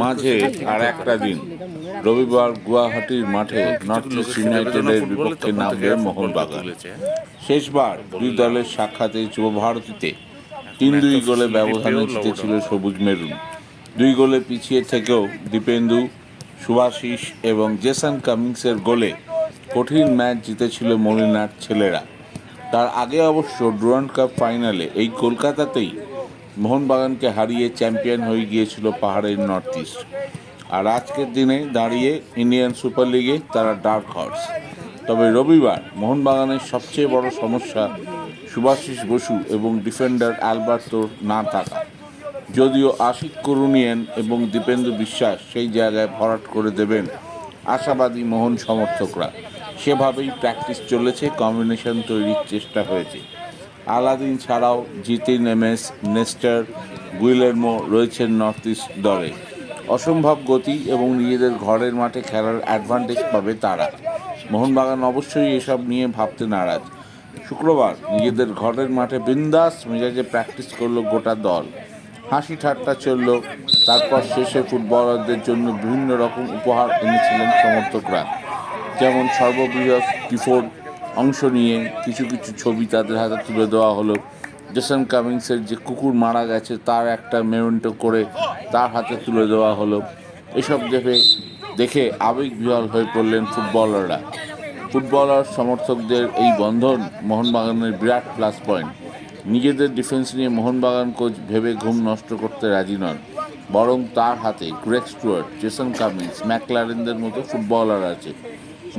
মাঝে আর একটা দিন। রবিবার গুয়াহাটির মাঠে নর্থ ইস্ট ইউনাইটেডের বিপক্ষে নামবে মোহনবাগান। শেষবার দুই দলের সাক্ষাতে যুবভারতীতে তিন দুই গোলে ব্যবধানে জিতেছিল সবুজ মেরুন। দুই গোলে পিছিয়ে থেকেও দীপেন্দু, সুভাশিস এবং জেসন কামিংসের গোলে কঠিন ম্যাচ জিতেছিল মলিনার ছেলেরা। তার আগে অবশ্য ডুরান্ড কাপ ফাইনালে এই কলকাতাতেই মোহনবাগানকে হারিয়ে চ্যাম্পিয়ন হয়ে গিয়েছিল পাহাড়ের নর্থ ইস্ট। আর আজকের দিনে দাঁড়িয়ে ইন্ডিয়ান সুপার লিগে তারা ডার্ক হর্স। তবে রবিবার মোহনবাগানের সবচেয়ে বড় সমস্যা সুভাশিস বসু এবং ডিফেন্ডার অ্যালবার্টোর না থাকা। যদিও আশিক করুনিয়ান এবং দীপেন্দু বিশ্বাস সেই জায়গায় ভরাট করে দেবেন আশাবাদী মোহন সমর্থকরা। সেভাবেই প্র্যাকটিস চলেছে, কম্বিনেশন তৈরির চেষ্টা হয়েছে। আলাদিন ছাড়াও জিতিন এমএস নেস্টার গুইলেরমো রয়েছেন নর্থ ইস্ট দলে। অসম্ভব গতি এবং নিজেদের ঘরের মাঠে খেলার অ্যাডভান্টেজ পাবে তারা। মোহনবাগান অবশ্যই এসব নিয়ে ভাবতে নারাজ। শুক্রবার নিজেদের ঘরের মাঠে বিন্দাস মেজাজে প্র্যাকটিস করল গোটা দল। হাসি ঠাট্টা চলল। তারপর শেষে ফুটবলারদের জন্য বিভিন্ন রকম উপহার এনেছিলেন সমর্থকরা। যেমন সর্ববৃহৎ টিফোর অংশ নিয়ে কিছু কিছু ছবি তাদের হাতে তুলে দেওয়া হলো। জেসন কামিংসের যে কুকুর মারা গেছে, তার একটা মেমেন্টো করে তার হাতে তুলে দেওয়া হলো। এসব দেখে দেখে আবেগ বিহল হয়ে পড়লেন ফুটবলাররা। ফুটবলার সমর্থকদের এই বন্ধন মোহনবাগানের বিরাট প্লাস পয়েন্ট নিজেদের ডিফেন্স নিয়ে মোহনবাগান কোচ ভেবে ঘুম নষ্ট করতে রাজি নন। বরং তার হাতে গ্রেক স্টুয়ার্ট জেসন কামিন্স ম্যাকলারেনদের মতো ফুটবলার আছে।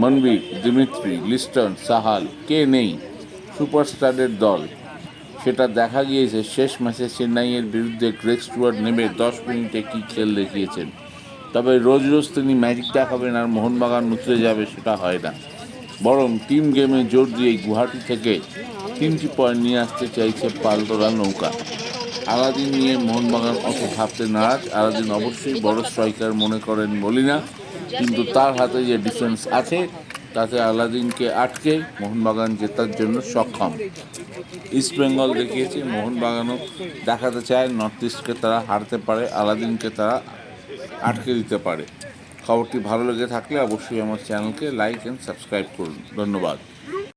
মনবীর দিমিত্রি, লিস্টন, সাহাল, কে নেই? সুপারস্টারের দল। সেটা দেখা গিয়েছে শেষ ম্যাচে চেন্নাইয়ের বিরুদ্ধে গ্রেক স্টুয়ার্ট নেমে দশ মিনিটে কী খেল দেখিয়েছেন। তবে রোজ রোজ তিনি ম্যাজিক দেখাবেন আর মোহনবাগান উতরে যাবে সেটা হয় না। বরং টিম গেমে জোর দিয়ে গুয়াহাটি থেকে তিনটি পয়েন্ট নিয়ে আসতে চাইছে পালতোলা নৌকা। আলাদিন নিয়ে মোহনবাগান অত ভাবতে নারাজ। আলাদিন অবশ্যই বড় স্ট্রাইকার মনে করেন বলি না কিন্তু তার হাতে যে ডিফেন্স আছে তাতে আলাদিনকে আটকে মোহনবাগান জেতার জন্য সক্ষম। ইস্ট বেঙ্গল দেখিয়েছে মোহনবাগানও দেখাতে চায় নর্থ ইস্টকে তারা হারতে পারে আলাদিনকে তারা আটকে দিতে পারে। খবরটি ভালো লেগে থাকলে অবশ্যই আমার চ্যানেলকে লাইক অ্যান্ড সাবস্ক্রাইব করুন। ধন্যবাদ।